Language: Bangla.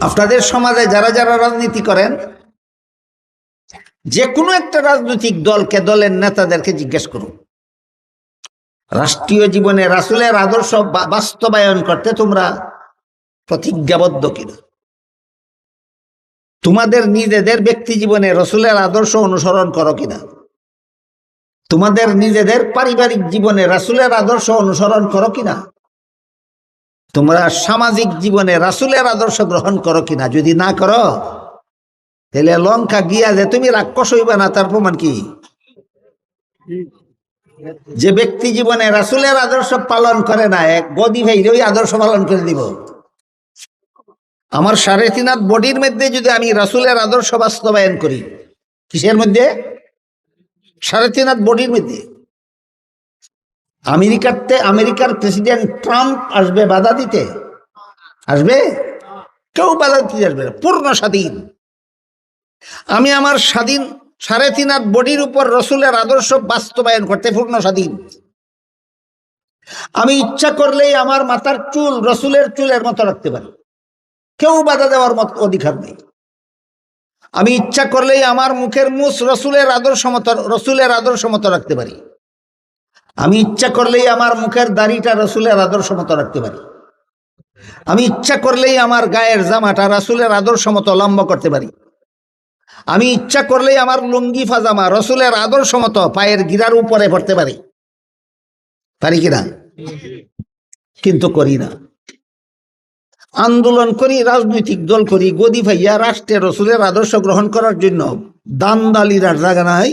আপনাদের সমাজে যারা যারা রাজনীতি করেন, যে কোনো একটা রাজনৈতিক দলকে, দলের নেতাদেরকে জিজ্ঞেস করুন। রাষ্ট্রীয় জীবনে রাসুলের আদর্শ বাস্তবায়ন করতে তোমরা প্রতিজ্ঞাবদ্ধ কিনা? তোমাদের নিজেদের ব্যক্তি জীবনে রসুলের আদর্শ অনুসরণ করো কিনা? তোমাদের নিজেদের পারিবারিক জীবনে রাসুলের আদর্শ অনুসরণ করো কিনা? তোমরা সামাজিক জীবনে রাসুলের আদর্শ গ্রহণ করো কিনা? যদি না করো, তাহলে লঙ্কা গিয়া যে তুমি রাক্ষস হইবা না, তার প্রমাণ কি? যে ব্যক্তি জীবনে রাসুলের আদর্শ পালন করে না, এক গদি ভাই ওই আদর্শ পালন করে দিব আমার সাড়ে তিন হাত বডির মধ্যে যদি আমি রাসুলের আদর্শ বাস্তবায়ন করি, কিসের মধ্যে? সাড়ে তিন হাত বডির মধ্যে। আমেরিকাতে আমেরিকার প্রেসিডেন্ট ট্রাম্প আসবে বাধা দিতে। আসবে? কেউ বাধা দিতে আসবে না, পূর্ণ স্বাধীন। আমি আমার স্বাধীন সাড়ে তিন হাত বডির উপর রসুলের আদর্শ বাস্তবায়ন করতে পূর্ণ স্বাধীন। আমি ইচ্ছা করলেই আমার মাথার চুল রসুলের চুলের মতো রাখতে পারি। কেউ বাধা দেওয়ার মত অধিকার নেই। আমি ইচ্ছা করলেই আমার মুখের মুস রসুলের আদর্শ মতো, রসুলের আদর্শ মতো রাখতে পারি। আমি ইচ্ছা করলেই আমার মুখের দাড়িটা রসুলের আদর্শ মতো রাখতে পারি। আমি ইচ্ছা করলেই আমার গায়ের জামাটা রাসুলের আদর্শ মতো লম্বা করতে পারি। আমি ইচ্ছা করলেই আমার লুঙ্গি ফাজামা রসুলের আদর্শ মতো পায়ের গিরার উপরে পড়তে পারি। পারি কিনা কিন্তু করি না। আন্দোলন করি, রাজনৈতিক দল করি, গদি ভাইয়া রাষ্ট্রের রসুলের আদর্শ গ্রহণ করার জন্য দান দালিরার জায়গা নাই।